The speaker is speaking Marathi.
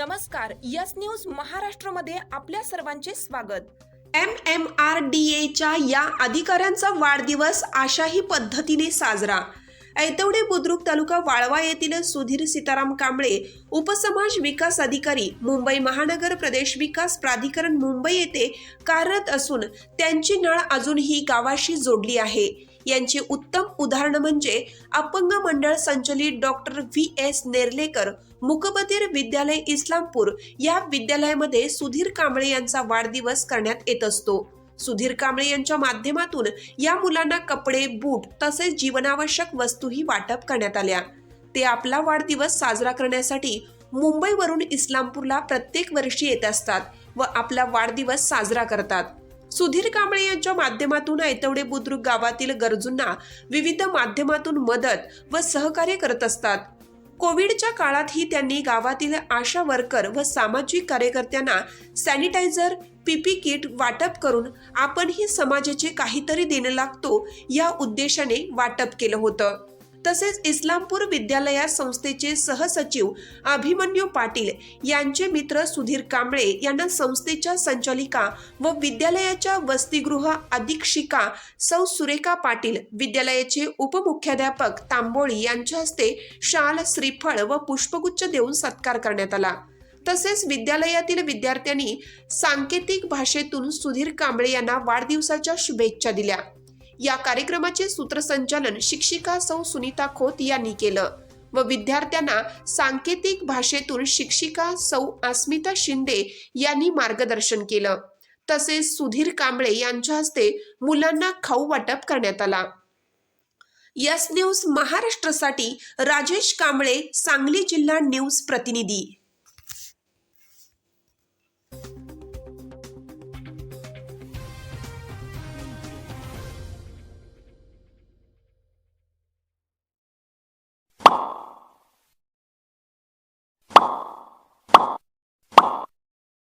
नमस्कार यस न्यूज महाराष्ट्रमध्ये आपल्या सर्वांचे स्वागत. एम एम आर डी एच्या या अधिकाऱ्यांचा वाढदिवस अशाही पद्धतीने साजरा. ऐतवडे बुद्रुक तालुका वाळवा येथील सुधीर सीताराम कांबळे उपसमाज विकास अधिकारी मुंबई महानगर प्रदेश विकास प्राधिकरण मुंबई येथे कार्यरत असून त्यांची नळ अजूनही गावाशी जोडली आहे. यांचे उत्तम उदाहरण म्हणजे अपंग मंडळ संचलित डॉक्टर व्ही एस नेर्लेकर मुकबधीर विद्यालय इस्लामपूर या विद्यालयामध्ये सुधीर कांबळे यांचा वाढदिवस करण्यात येत असतो. सुधीर कांबळे यांच्या माध्यमातून या मुलांना कपडे बूट तसेच जीवनावश्यक वस्तूही वाटप करण्यात आल्या. ते आपला वाढदिवस साजरा करण्यासाठी मुंबईवरून इस्लामपूरला प्रत्येक वर्षी येत असतात व आपला वाढदिवस साजरा करतात. सुधीर कांबळे यांच्या माध्यमातून ऐतवडे बुद्रुक गावातील गरजूंना विविध माध्यमातून मदत व सहकार्य करत असतात. कोविडच्या काळातही त्यांनी गावातील आशा वर्कर व सामाजिक कार्यकर्त्यांना सॅनिटायझर पीपी किट वाटप करून आपणही समाजाचे काहीतरी देणं लागतो या उद्देशाने वाटप केलं होतं. तसेच इस्लामपूर विद्यालया संस्थेचे सहसचिव अभिमन्यू पाटील यांचे मित्र सुधीर कांबळे यांना संस्थेच्या संचालिका व विद्यालयाच्या वसतिगृह अधीक्षिका सौ सुरेखा पाटील विद्यालयाचे उपमुख्याध्यापक तांबोळी यांच्या हस्ते शाल श्रीफळ व पुष्पगुच्छ देऊन सत्कार करण्यात आला. तसेच विद्यालयातील विद्यार्थ्यांनी सांकेतिक भाषेतून सुधीर कांबळे यांना वाढदिवसाच्या शुभेच्छा दिल्या. या कार्यक्रमाचे सूत्रसंचालन शिक्षिका सौ सुनीता खोत यांनी केलं व विद्यार्थ्यांना सांकेतिक भाषेतून शिक्षिका सौ अस्मिता शिंदे यांनी मार्गदर्शन केलं. तसेच सुधीर कांबळे यांच्या हस्ते मुलांना खाऊ वाटप करण्यात आला. यस न्यूज महाराष्ट्रासाठी राजेश कांबळे सांगली जिल्हा न्यूज प्रतिनिधी.